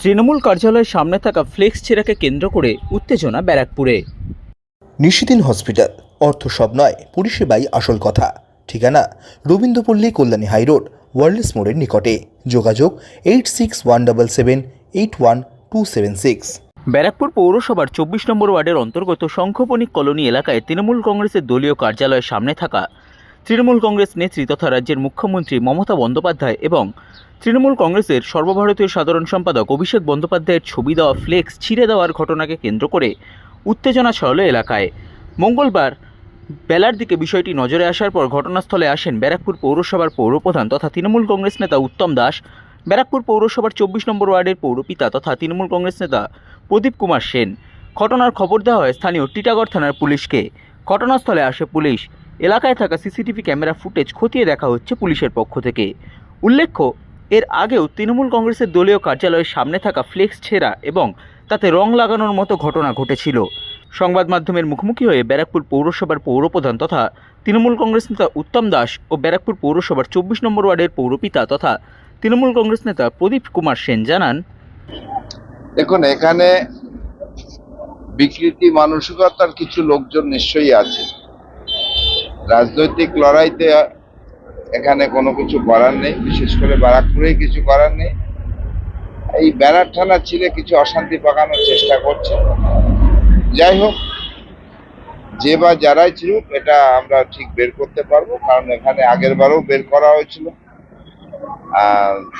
তৃণমূল কার্যালয়ের সামনে থাকা ফ্লেক্স ছেঁড়াকে কেন্দ্র করে উত্তেজনা ব্যারাকপুরে। নিশিদিন হসপিটাল অর্থ সব নয় পরিষেবাই আসল কথা। ঠিকানা রবীন্দ্রপল্লী কল্যাণী হাইরোড ওয়ার্ল্ডস মোড়ের নিকটে। যোগাযোগ eight six one double seven eight one two seven six. Barrackpore পৌরসভার চব্বিশ নম্বর ওয়ার্ডের অন্তর্গত শঙ্খপনিক কলোনি এলাকায় তৃণমূল কংগ্রেসের দলীয় কার্যালয়ের সামনে থাকা তৃণমূল কংগ্রেস নেত্রী তথা রাজ্যের মুখ্যমন্ত্রী মমতা বন্দ্যোপাধ্যায় এবং তৃণমূল কংগ্রেসের সর্বভারতীয় সাধারণ সম্পাদক অভিষেক বন্দ্যোপাধ্যায়ের ছবি দেওয়া ফ্লেক্স ছিঁড়ে দেওয়ার ঘটনাকে কেন্দ্র করে উত্তেজনা ছড়ালো এলাকায়। মঙ্গলবার বেলার দিকে বিষয়টি নজরে আসার পর ঘটনাস্থলে আসেন ব্যারাকপুর পৌরসভার পৌরপ্রধান তথা তৃণমূল কংগ্রেস নেতা উত্তম দাস, ব্যারাকপুর পৌরসভার চব্বিশ নম্বর ওয়ার্ডের পৌরপিতা তথা তৃণমূল কংগ্রেস নেতা প্রদীপ কুমার সেন। ঘটনার খবর দেওয়া হয় স্থানীয় টিটাগড় থানার পুলিশকে। ঘটনাস্থলে আসে পুলিশ। এলাকায় থাকা সিসিটিভি ক্যামেরা ফুটেজ খতিয়ে দেখা হচ্ছে পুলিশের পক্ষ থেকে। উল্লেখ্য, এর আগেও তৃণমূল কংগ্রেসের দলীয় কার্যালয়ের সামনে থাকা ফ্লেক্স ছেঁড়া এবং তাতে রং লাগানোর মতো ঘটনা ঘটেছিল। সংবাদ মাধ্যমের মুখোমুখি হয়ে ব্যারাকপুর পৌরসভার পৌরপ্রধান তথা তৃণমূল কংগ্রেস নেতা উত্তম দাস ও ব্যারাকপুর পৌরসভার চব্বিশ নম্বর ওয়ার্ডের পৌরপিতা তথা তৃণমূল কংগ্রেস নেতা প্রদীপ কুমার সেন জানান, দেখুন, এখানে বিকৃতি, মানসিকতার কিছু লোকজন নিশ্চয়ই আছে। রাজনৈতিক লড়াইতে এখানে কোনো কিছু করার নেই, বিশেষ করে ব্যারাকপুরে কিছু করার নেই। এই ব্যানার ঠানা ছিঁড়ে কিছু অশান্তি পাকানোর চেষ্টা করছে। যাই হোক, যে বা যারাই ছিলুক, এটা আমরা ঠিক বের করতে পারব, কারণ এখানে আগের বারও বের করা হয়েছিল।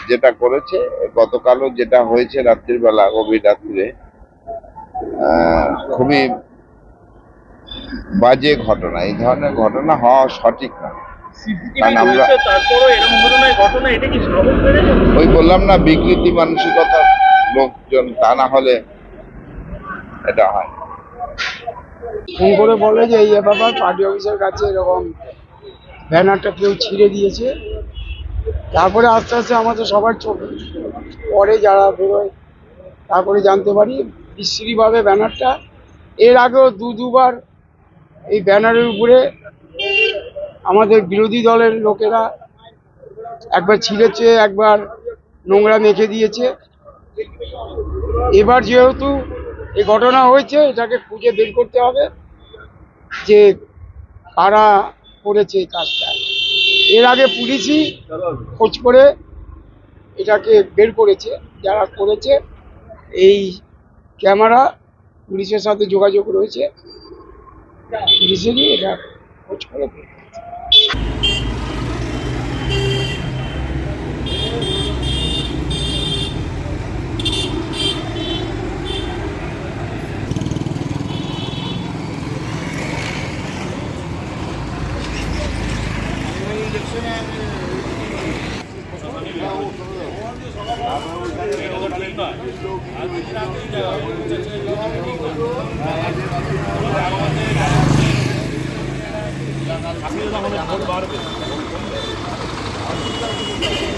যেটা করেছে, গতকালও যেটা হয়েছে রাত্রিবেলা গভীর রাত্রিরে খুবই বাজে ঘটনা। এই ধরনের ঘটনা হওয়া সঠিক না। কারণ আমরা ওই বললাম না বিকৃতি মানসিকতার লোকজন তা না হলে এটা হয়। ফোন করে বলে যে এই ব্যাপার পার্টি অফিসের কাছে এরকম ব্যানারটা কেউ ছিঁড়ে দিয়েছে। তারপরে আস্তে আস্তে আমাদের সবার চোখ পরে যারা বেরোয় তারপরে জানতে পারি বিশ্রীভাবে ব্যানারটা। এর আগেও দু দুবার এই ব্যানারের উপরে আমাদের বিরোধী দলের লোকেরা একবার ছিঁড়েছে, একবার নোংরা মেখে দিয়েছে। এবার যেহেতু এই ঘটনা হয়েছে, এটাকে খুঁজে বের করতে হবে যে কারা করেছে এই কাজটা। এর আগে পুলিশই খোঁজ করে এটাকে বের করেছে, যারা করেছে। এই ক্যামেরা পুলিশের সাথে যোগাযোগ রয়েছে। 이슬이 라고 쳐요. Thank you. এটা খোঁজ করে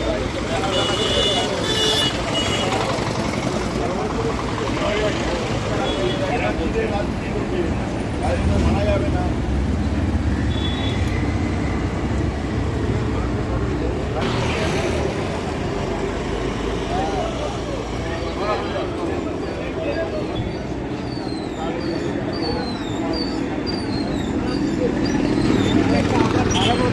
বের